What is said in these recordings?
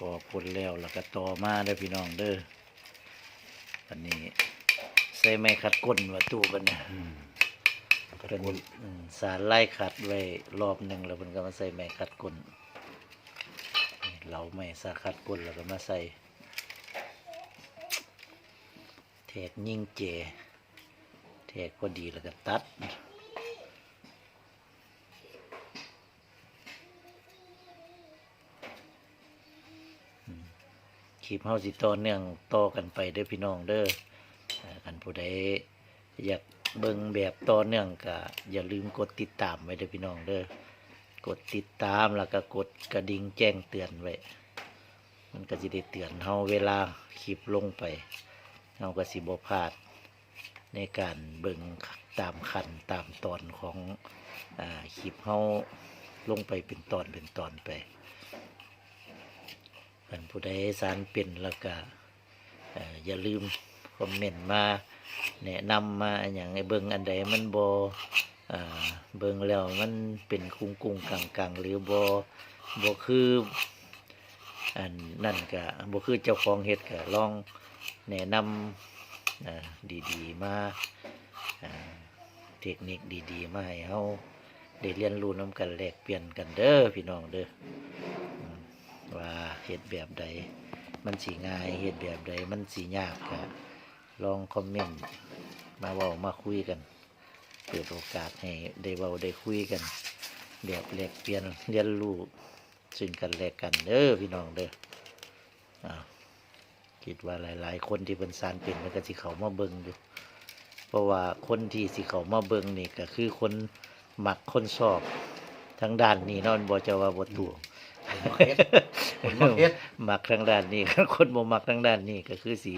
ก่อคนแล้วแล้วก็ต่อมาเด้อพี่น้องเด้ออันนี้ใส่ไม้ขัดก้นว่าตู้บันนะอืมกระเป็นโกนอืมสารไล่ขัดไว้รอบหนึ่งแล้วเพิ่นก็มาใส่ไม้ขัดก้นนี่เราไม้สาขัดก้นแล้วก็มาใส่แทกยิ่งเจแทกพอดีแล้วก็ตัด ลิปเฮาสิต่อเนื่องต่อกันไปเด้อพี่น้องเด้ออ่าคันผู้ใดอยากเบิ่งแบบต่อเนื่องก็อย่าลืมกดติดตามไว้เด้อพี่น้องเด้อกดติดตามแล้วก็กดกระดิ่งแจ้งเตือนไว้มันก็สิได้เตือนเฮาเวลาคลิปลงไปเฮาก็สิบ่พลาดในการเบิ่งตามขั้นตามตอนของอคลิปเฮาลงไปเป็นตอนเป็นตอนไป ท่านผู้ใดสารเป็นแล้วก็ออย่าลืมคอมเมนต์มาแนะนำมาอย่างไอ้เบิงอันใดมันบอเบิงแล้วมันเป็นกุ้งกุ้งกังกังหรือบอบคืออันนั่นก็บคือเจ้าของเฮ็ดก็ลองแนะนำดีๆมาเทคนิคดีๆมาให้เฮาได้เรียนรู้นํกันแลกเปลี่ยนกันเด้อพี่น้องเด้อ เฮ็ดแบบใด มันสีง่ายเฮ็ดแบบใด มันสียากก็ลองคอมเมนต์มาเว้ามาคุยกัน เปิดโอกาสให้ได้เว้าได้คุยกันแบบแลกเปลี่ยนเรียนรู้ซึ่งกันและกันเด้อพี่น้องเด้ออ้าวคิดว่าหลาย ๆ คนที่เป็นสารเป็นมันก็สิเขามาเบิ่งอยู่ เพราะว่าคนที่สิเขามาเบิ่งนี่ก็คือคนมักคนชอบทั้งด้านนี้เนอนบ่จะว่าบ่ถูก มาเฮ็ดคนมาเฮ็ดมักทางด้านนี้คนบ่มักทางด้านนี้ก็คือสี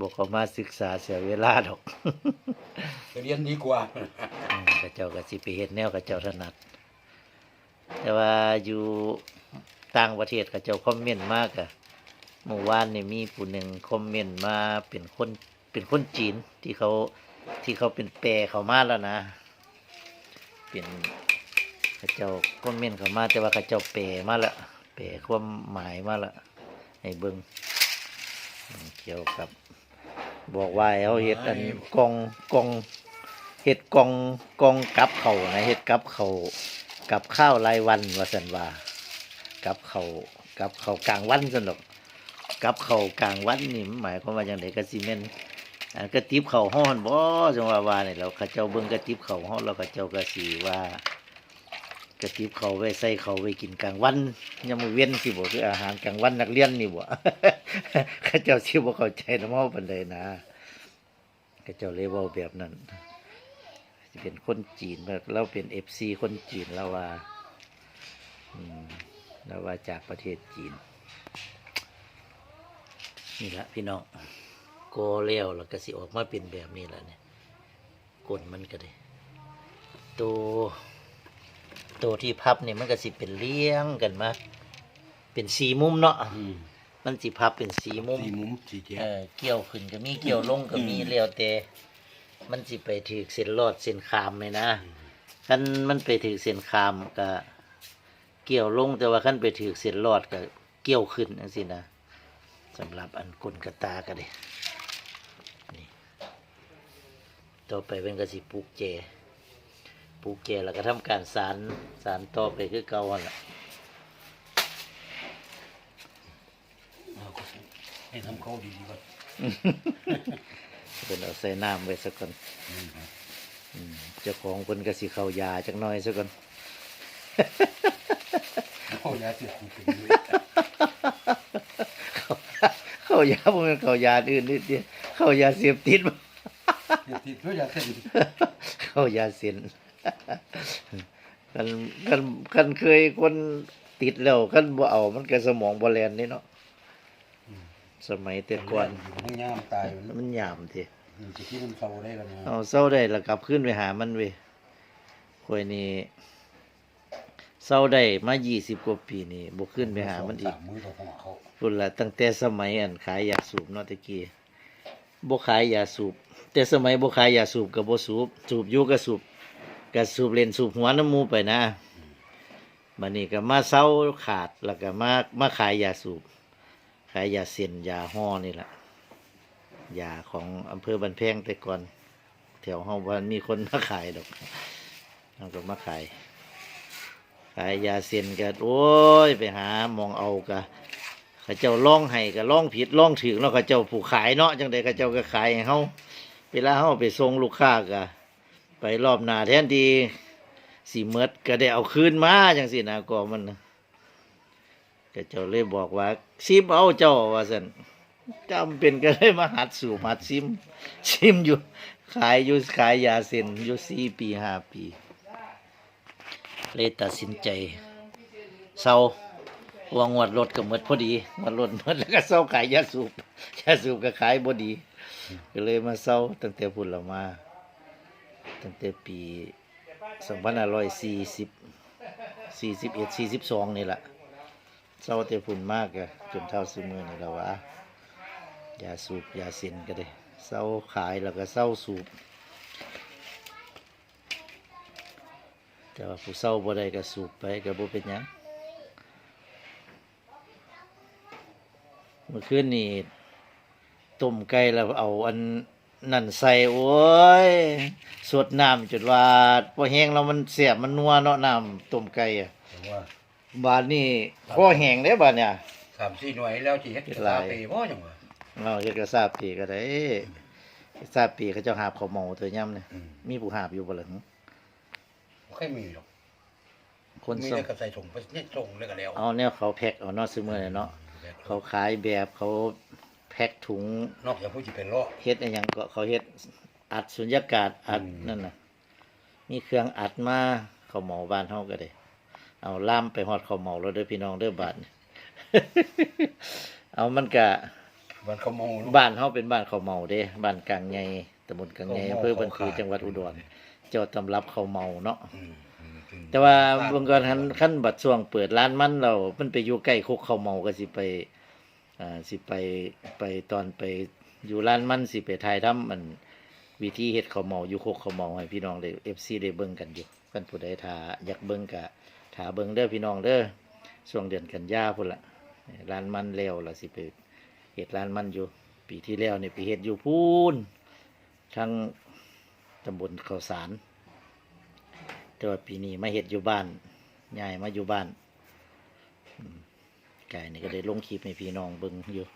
บอกเขามาศึกษาเสียเวลาดอกไปเรียนดีกว่าอืมกระเจ้าก็สิไปเฮ็ดแนวกระเจ้าถนัด แต่ว่าอยู่ต่างประเทศกระเจ้าคอมเมนต์มากอะเมื่อวานนี่มีผู้หนึ่งคอมเมนต์มาเป็นคนเป็นคนจีนที่เขาที่เขาเป็นแปลเขามาแล้วนะ เป็น กระเจ้าคอมเมนต์เขามาแต่ว่ากระเจ้าแปลมาแล้วแปลความหมายมาแล้วให้เบิ่งอืมเกี่ยวกับ บอกว่าให้เอาเฮ็ดอันกองกองเฮ็ดกองกองกับเขาวนะเฮ็ดกับเขาวกับข้าวรายวันว่าสันว่ากับเขาวกับเขาวกลางวันสนดอกกับเขาวกลางวันนี่มันหมายความว่าอย่างไรก็สิแม่นอันกระติบเขาวฮ้อนบ่จังว่าว่านี่เราเขาเจ้าเบิ่งกระติบเขาวฮ้อนเราเขาเจ้าก็สิว่า กระติบเขาวไว้ใส่เขาวไว้กินกลางวันยามมื้อเว้นสิบ่คืออาหารกลางวันนักเรียนนี่บ่เขาเจ้าสิบ่เข้าใจนำเฮาปานใดนะเขาเจ้าเลยเว้าแบบนั้นสิเป็นคนจีนเราเป็น FC คนจีนแล้วว่าอืมแล้วว่าจากประเทศจีน นี่ละพี่น้องโกเลี้ยวแล้วก็สิออกมาเป็นแบบนี้แหละเนี่ยกลนมันก็ได้ตัว ตัวที่พับเนี่ยมันก็สิเป็นเลี้ยงกันมา เป็นสีมุมเนาะอืมมันสิพับเป็นสีมุม สี่มุมสี่แจ๊เออเกี่ยวขึ้นก็มีเกี่ยวลงก็มีเลี้ยวแต่ มันสิไปถือเส้นรอดเส้นขามเลยนะคันมันไปถือเส้นขามก็เกี่ยวลงแต่ว่าคันไปถือเส้นรอดก็เกี่ยวขึ้นจังซี่นะสำหรับอันกลกระตาก็ได้นี่ต่อไปเป็นก็สิปลูกเจ ปลูกเจแล้วก็ทำการสารสารต่อไปคือเก่าหั่นล่ะเอาก็สิให้ทำเข้าดีๆก่อนเป็นเอาใส่น้ำไว้สักก่อนอืมครับอืมเจ้าของคนก็สิเข้ายาจักหน่อยสักก่อนเข้าแล้วเสียคุณเลยเข้ายาพวกมันเข้ายาอื่นนิดเดียวเข้ายาเสพติดบ่เดี๋ยวติดด้วยยาเส้นเข้ายาเส้น กันกันกันเคยคนติดแล้วกันบ่เอา มันก็สมองบ่แล่นนี่เนาะสมัยแต่ก่อนห้องย่ามตายมันมันยามติมันจะที่มันเศร้าได้กันนะเอาเศร้าได้แล้วกลับขึ้นไปหามันเว้ยข่อยนี่เศร้าได้มา20กว่าปีนี่บ่ขึ้นไปหามันอีกสามมือกับหัวเขาพุ่นละตั้งแต่สมัยอันขายยาสูบเนาะตะกี้บ่ขายยาสูบ แต่สมัยบ่ขายยาสูบก็บ่สูบ สูบอยู่ก็สูบ ก็สูบเลนสูบหัวน้ำมูไปนะบัดนี้ก็มาเซาขาดแล้วก็มามาขายยาสูบ ขายยาเส้นยาห่อนี่แหละยาของอำเภอบันแพงแต่ก่อนแถวห้องวันมีคนมาขายดอกเราก็มาขาย ขายยาเส้นกันโอ้ยไปหามองเอากะเขาเจ้าล่องให้ก็ล่องผิดล่องถึงแล้วเขาเจ้าผู้ขายเนาะจังใดเขาเจ้าก็ขายให้เฮาเวลาเฮาไปส่งลูกค้าก็ ไปรอบหนาแทนทีสีเมดก็ได้เอาคืนมาจังสินะก็มันนะก็เจ้าเลยบอกว่าซิมเอาเจ้าว่าซั่นจำเป็นก็เลยมาหัดสูบหัดซิม ซิมอยู่ ขายอยู่ขายยาเส้นอยู่สี่ปีห้าปี เลยตัดสินใจเศร้าวางวดรถก็หมดพอดีงวดรถหมดแล้วก็เศร้าขายยาสูบยาสูบก็ขายบ่ดี ก็เลยมาเศร้าตั้งแต่พุ่นเรามา ตั้งแต่ปีสองพันห้าร้อยสี่สิบสี่สิบเอ็ดสี่สิบสองนี่แหละเศร้าแต่พุ่นมากอะจนเท่าซื้อมือนี่แล้ววะยาสูบยาเส้นก็ได้เศร้าขายแล้วก็เศร้าสูบ แต่ว่าผู้เศร้าบ่ได้ก็สูบไปก็บ่เป็นหยังเมื่อคืนนี่ต้มไก่แล้วเอาอัน นั่นใส่โอ้ยสดน้ำจนว่าพอแห้งแล้วมันเสียบมันนัวเนาะน้ำต้มไก่อะแต่ว่าบาดนี้พอแห้งเด้บาดเนี่ย สามสี่หน่วยแล้วสิเฮ็ดเฮ็ดกระหลาลายปีบ่จังวะเราเฮ็ดกระซาบปีก็ได้ซาบปีเขาเจ้าหาบข้าวเมาเธอย่ำเนี่ยอืมมีผู้หาบอยู่บ่ล่ะหึบ่ค่อยมีหรอกคนมีส่งแต่กระใส่ถุงไปเนี่ยส่งแล้วก็แล้วเอาแนวเขาแพ็คเอาเนาะซื้อมื้อเนี่ยเนาะเขาขายแบบเขาแพ็คถุงนอกจากผู้ที่เป็นโรคเฮ็ดอะไรยังก็เขาเฮ็ดอัดสุญญากาศอัดอืมนั่นน่ะมีเครื่องอัดมาเขาวเหมาบ้านเฮาก็ได้ เอาล่ามไปฮอดเขาวเหมาแล้วเด้อพี่น้องเด้อบ้านเอามันกะมันขโมยบ้านเฮาเป็นบ้านเขาวเหมาเด้บ้านกลางใหญ่ตำบลกลางใหญ่เขาวเหมาอำเภอบันเขาคือขายจังหวัดอุดรเจ้าตำรับเขาวเหมาเนาะอืมอืมอืมแต่ว่าเบิ่งก่อนคันคันบัดช่วงเปิดร้านมันเรา มันไปอยู่ใกล้คุกเขาวเมาก็สิไป อ่าสิไปไปตอนไปอยู่ร้านมันสิไปถ่ายทำมันวิธีเฮ็ดเขาวเมาอยู่คุกเขาวเมาให้พี่น้องได้ FC ได้เบิ่งกันอยู่กันผู้ใดถ้าอยากเบิ่งก็ถ้าเบิ่งเด้อพี่น้องเด้อช่วงเดือนกันยาพุ่นละร้านมันแล้วล่ะสิไปเฮ็ดร้านมันอยู่ ปีที่แล้วนี่ไปเฮ็ดอยู่พูนทั้งตำบลเขาสาร แต่ว่าปีนี้มาเห็ดอยู่บ้านยายมาอยู่บ้าน กายนี่ก็ได้ลงคลิปให้พี่น้องเบิ่งอยู่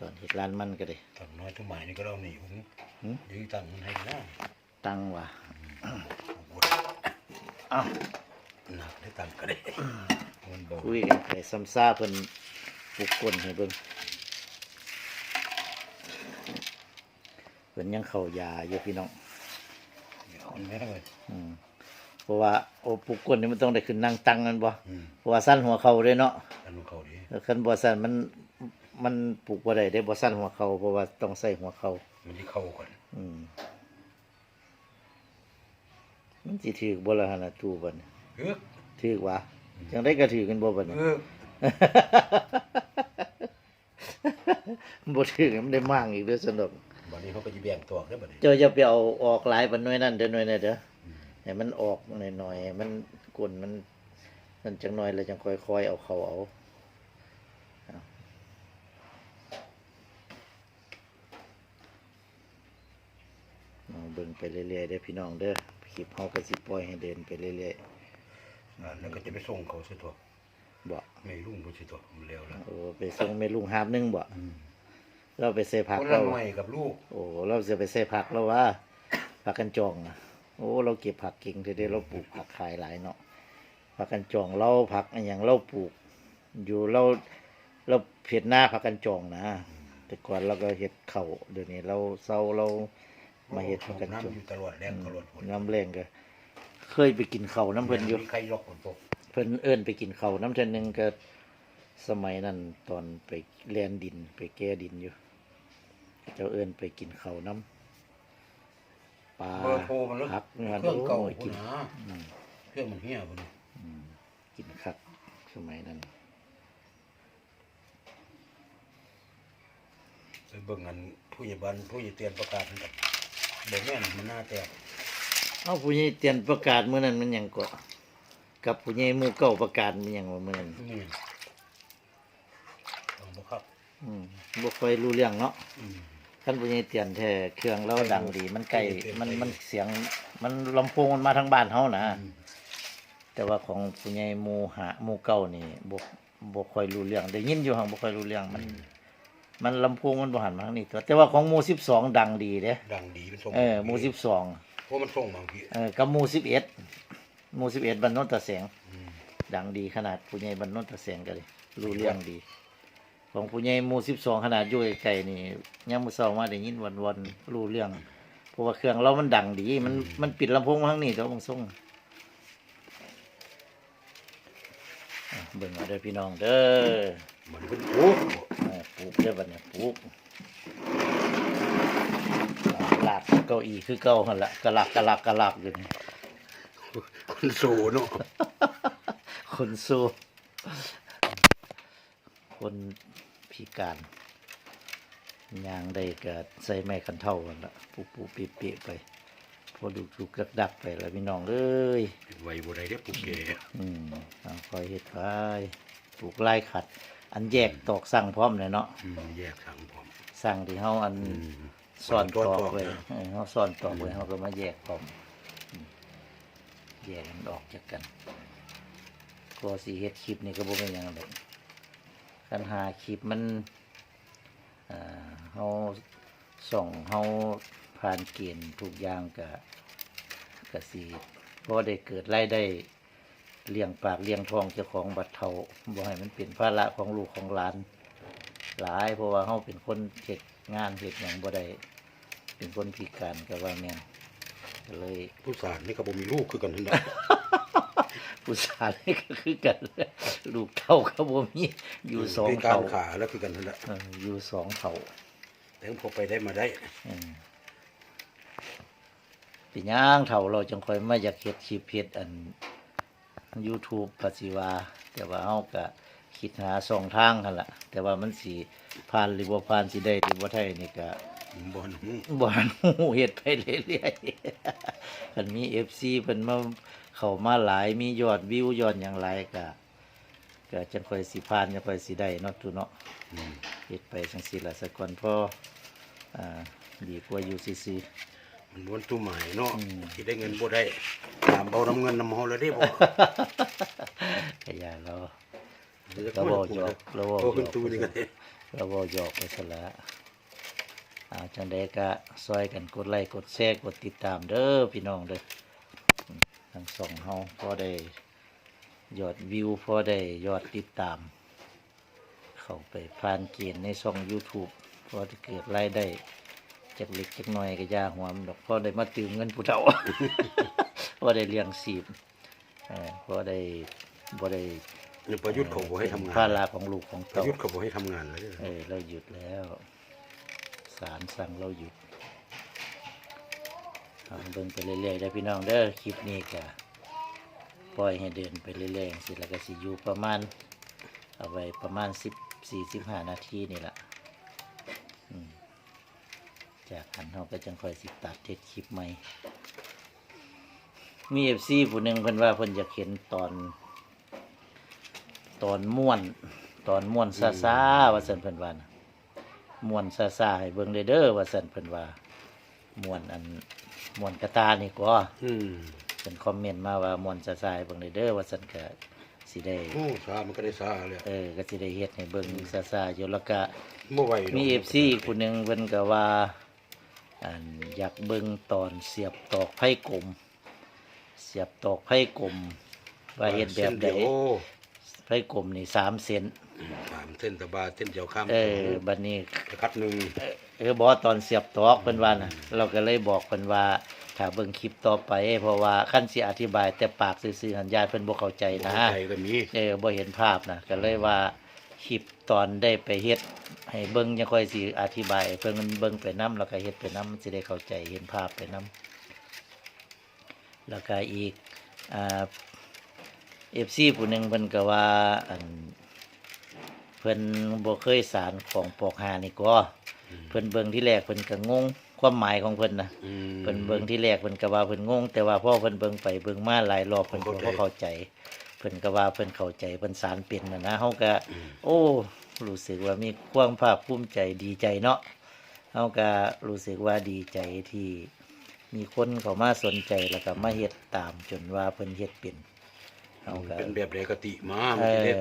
ตอนเห็ดร้านมันก็ได้ตังน้อยทุกหมายนี่ก็เราหนีผมหืมยื้อตังค์ให้นะตั้งว่าโอ้โหอ้าวหนักได้ตังค์ก็ได้มันเบาคุยกันไปซ้ำซ่าเพิ่นปลุกกลให้เบิ่งเพิ่นยังเข้ายาอยู่พี่น้องคนไม่ได้เลยอืม เพราะว่าโอ้ปลุกกลนี่มันต้องได้ขึ้นนั่งตั้งกันบ่อืมเพราะว่าสั้นหัวเข่าเด้เนาะอันนู้นเขาดีแล้วคันบ่สั้นมันมันปลูกบ่ได้ได้บ่สั้นหัวเข่าเพราะว่าต้องใส่หัวเข่ามันที่เข้าก่อนอืมมันสิถือบ่ละหั่นน่ะตู้บัดนี้เฮ้ยถือวะจังได้ก็ถือกันบ่บัดนี้ เออบ่ถือมันได้มั่งอีกเด้อสนุก บัดนี้เขาก็จะแบ่งตัวได้บัดนี้เจ้าอย่าไปเอาออกหลายปานน้อยนั่นเด้อน้อยนั่นเด้อ ให้มันออกหน่อยๆให้มันกลนมันมันจังน้อยแล้วจังค่อยๆเอาเข้าเอาเอาเอาเบิ่งไปเรื่อยๆเด้อพี่น้องเด้อคลิปเฮาก็สิปล่อยให้เดินไปเรื่อยอ่าแล้วก็จะไปส่งเขาสิตัวๆบ่ไม่รุ่งบ่สิตัวมันเร็วแล้วโอ้ไปส่งแม่ลุงหาบหนึงบ่เราไปใส่ผักคนเราละหน่วยกับลูก โอ้เราจะไปใส่ผักแล้วว่าผักกันจองนะ โอ้เราเก็บผักเก่งทีเดียวเราปลูกผักขายหลายเนาะผักกันจองเราผักอนอย่างเราปลูก อยู่เราเราเห็ดหน้าผักกันจองนะ แต่ก่อนเราก็เห็ดเข่าวเดี๋ยวนี้เราเศร้าเรามาเห็ดผักกันจองน้ำอยู่ตลอดแรงตลอดฝนน้ำแรงก็ เคยไปกินเขาวน้ำเพิ่นอยู่มีใครล็อกฝนตกเพิ่นเอิ้นไปกินเขาวน้ำเทอนึงก็สมัยนั้นตอนไปแลนดินไปแก้ดินอยู่ เจ้าเอิ้นไปกินเขาวน้ำ ปลาเบอร์โทรมันแล้วพักเงินเครื่องเก่าโอ้ยคุกิณนนะอืมเครื่องมันเหี้ยพุ่นอืมกินคักสมัยนั้น ไปเบิ่งอันผู้ใหญ่บ้านผู้ใหญ่เตือนประกาศมันกับบ่แม่นมันน่าแตกเอาผู้ใหญ่เตียนประกาศมื้อนั้นมันหยังก็กับผู้ใหญ่หมู่เก่าประกาศมันหยังว่ามื้อนั้นนี่ต้องบ่ครับ อืมบ่ค่อยรู้เรื่องเนาะอืม ท่านผู้ใหญ่เตียนแท้เครื่องเราดังดี มันไกลเตียนมันไกลมันเสียง มันลำโพงมันมาทางบ้านเฮานะอืมแต่ว่าของผู้ใหญ่หมู่หาหมู่เก่านี่บ่บ่ค่อยรู้เรื่องได้ยินอยู่หั่นบ่ค่อยรู้เรื่องมัน มันลำโพงมันบ่หันมาทางนี้ตัวแต่ว่าของหมู่12 ดังดีเด้ดังดีเป็นทรงเออหมู่12เพราะมันส่งบางทีเออกับหมู่11หมู่11บ้านโนนตะแสงอืมดังดีขนาดผู้ใหญ่บ้านโนนตะแสงก็เลยรู้เรื่องดี ของผู้ใหญ่หมู่12ขนาดอยู่ไกลๆนี่ยามมื้อเช้ามาได้ยินวันๆรู้เรื่องเพราะว่าเครื่องเรามันดังดี มันมันปิดลำโพงมาทางนี้ตัวบางส่งอะเบิ่งเอาเด้อพี่น้องเด้อเหมือนเป็นโอ้เออปลูกเด้อบัดนี้ปลูกอ่าลากเก้าอี้คือเก่าหั่นละกะลักกะลักกะลักอยู่นี่ คนโซเนาะคนสู้ คน พิการยางได้ก็ใส่ไม้คันเท่ากันละปูปูปีปีไป พอดูดูกดักดักไปแล้วพี่น้องเอ้ยไว้บ่ได้เด้อผู้แก่อืมเอาคอยเฮ็ดไปปลูกไล่ขัด อันแยกตอกสั่งพร้อมเลยเนาะอืมแยกทางพร้อมสั่งที่เฮาอันอืมซ่อนตอกตอกไว้นะเออเฮาซ่อนตอกไว้เฮาก็มาแยกพร้อมอืมแยกมันออกจากกันก็สิเฮ็ดคลิปนี่ก็บ่เป็นหยังดอ กคันหาคลิปมันอ่าเฮาส่องเฮาผ่านเกณฑ์ทุกอย่างก็ก็สิพอได้เกิดรายได้เลี้ยงปากเลี้ยงท้องเจ้าของบัดเทาบ่ให้มันเป็นภาระของลูกของหลานหลายเพราะว่าเฮาเป็นคนเฮ็ดงานเฮ็ดหยังบ่ได้เป็นคนพิการก็ว่าแม่นก็เลยผู้สารนี่ก็บ่มีลูกคือกันนั่นแหละผู้ชายนี่ก็คือกัน ลูกเท่าก็บ่มีอยู่สองพิกาเท่ารขาแล้วคือกันนั่นแหละเอออยู่สองเท่าแต่พอไปได้มาได้เออปีย่างเท่าเราจังค่อยมาอยากเฮ็ดคลิปเฮ็ดอัน YouTube ปัจจิวา แต่ว่าเฮาก็คิดหาสองทางหั่นล่ะ แต่ว่ามันสิผ่านหรือบ่ผ่านสิได้หรือบ่ได้นี่ก็บ่อนหูบ่หันหูเฮ็ดไปเรื่อยๆคันมี FC เพิ่นมาเข้ามาหลายมียอดวิวยอดหยังหลายก็ ก็จังค่อยสิผ่านจังค่อยสิได้เนาะตุเนาะอืมเฮ็ดไปจังซี่ล่ะสักก่อนพออ่าดีกว่าอยู่ซื่อมันวนตู้หมายเนาะอืมที่ได้เงินบ่ได้ตามเบาน้ำเงินน้ำเฮาแล้วเด้บ่ๆก็อย่าเราเราเว้าหยอกเราเว้าหยอกโอ้ขึ้นตู้นี่ก็ได้เราเว้าหยอกไปซะละอ่าจังใดก็ซอยกันกดไลค์กดแชร์กดติดตามเด้อพี่น้องเด้ออืมทั้งสองเฮาพอได้ ยอดวิวพอได้ยอดติดตาม เข้าไปผ่านเกณฑ์ในช่อง YouTube พอจะเกิดรายได้จากเล็กจากน้อยก็อยาหัวมันดอกพอได้มาตืมเงินผู้เฒ่า พอได้เลี้ยงสีบเออพอได้บ่ได้นี่ประยุทธ์เขาบ่ให้ทำงานภาระของลูกของประเต่า ยุทธ์เขาบ่ให้ทำงานเลยเด้อเออเราหยุดแล้วศาลสั่งเราหยุดเอาเบิ่งไปเรื่อยๆได้อพี่น้องเด้อคลิปนี้ก็ ปล่อยให้เดินไปเรื่อยๆสิแล้วก็สิอยู่ประมาณ เอาไว้ประมาณสิบสี่สิบห้านาทีนี่แหละจากหันเราก็จังคอยสิตัดเทศคลิปใหม่ มีเอฟซีผู้หนึ่งเพิ่นว่าเพิ่นอยากเห็นตอน ตอนม่วน ตอนม่วนซาซาว่าสันเพิ่นว่านะม่วนซาซาให้เบิ่งเด้อเด้อว่าสันเพิ่นว่าม่วนอันม่วนกระตานี่กว่าอืม เพิ่นคอมเมนต์มาว่าม่วนซาซาให้เบิ่งเด้อเด้อว่าสันก็สิได้โอ้ซามันก็ได้ซาเลยเออก็สิได้เฮ็ดให้เบิ่งซาซาอยู่แล้วก็บ่ไหวดกมี FC ผู้หนึงเพิ่นก็ว่าอันอยากเบิ่งตอนเสียบตอกไผ่กลม เสียบตอกไผ่กลม ว่าเฮ็ดแบบใดเส้นเดียวโอ้ไผ่กลมนี่สามเซนสามเส้นตะบาเส้นเดียวข้ามเออบัดนี้ตะคัดหนึ่งเออบอกตอนเสียบตอกเพิ่นว่าน่ะ เราก็เลยบอกเพิ่นว่า ถ้าเบิ่งคลิปต่อไป เพราะว่าคันสิอธิบาย แต่ปากซื่อๆหันยายเพิ่นบ่เข้าใจนะ ใจก็มีเออบ่เห็นภาพนะก็เลยว่าคลิปตอนได้ไปเฮ็ด ให้เบิ่งยังค่อยสิอธิบายให้เพิ่นมันเบิ่งไปนํแล้วก็เฮ็ดไปนํมันสิได้เข้าใจเห็นภาพไปนํแล้วก็อีกอ่า FC ผู้หนึงเพิ่นก็ว่าอันเพิ่นบ่เคยสารของปอกหานี่ก็เพิ่นเบิ่งที่แรกเพิ่นก็งง ความหมายของเพิ่นนะอืม เพิ่นเบิ่งที่แรกเพิ่นก็ว่าเพิ่นงงแต่ว่าพอเพิ่นเบิ่งไปเบิ่งมาหลายรอบเพิ่นก็เข้าใจบ่เข้าใจเพิ่นก็ว่าเพิ่นเข้าใจเพิ่นสารเป็นน่ะนะเฮาก็อืมโอ้รู้สึกว่ามีความภาคภูมิใจดีใจเนาะเฮาก็รู้สึกว่าดีใจที่มีคนเขามาสนใจแล้วก็มาเฮ็ดตามจนว่าเพิ่นเฮ็ดเป็นเฮาก็เป็นแบบใดกติมาเอมันสิเล็ด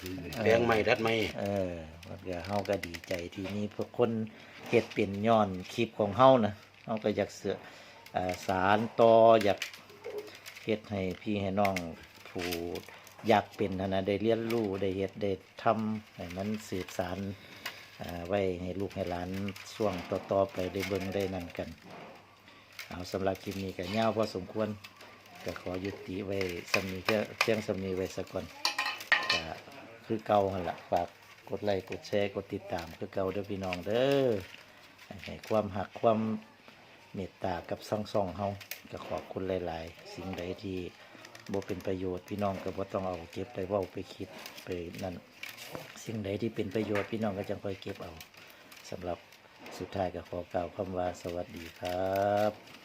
อ แปลงใหม่ดัดใหม่ เออมันก็เฮาก็ดีใจที่มีพวกคนเฮ็ดเป็นย้อนคลิปของเฮานะเฮาก็อยากเสือสารต่ออยากเฮ็ดให้พี่ให้น้องผู้อยากเป็นหั้นนะได้เรียนรู้ได้เฮ็ดได้ทำให้มันสืบสารไว้ให้ลูกให้หลานช่วงต่อๆไปได้เบิ่งได้นั่นกัน เอาสำหรับคลิปนี้ก็ยาวพอสมควรก็ขอยุติไว้สำนีเพียงเพียงสำนีไว้สักก่อนก็คือเก่าหันละฝากกดไลค์กดแชร์กดติดตามคือเก่าเด้อพี่น้องเด้อ ให้ความหักความเมตตากับซ่องซ่องๆเฮาก็ขอบคุณหลาย ๆ สิ่งใดที่บ่เป็นประโยชน์พี่น้องก็บ่ต้องเอาเก็บไปเว้าไปคิดไปนั่นสิ่งใดที่เป็นประโยชน์พี่น้องก็จังค่อยเก็บเอาสำหรับสุดท้ายก็ขอกล่าวคำว่าสวัสดีครับ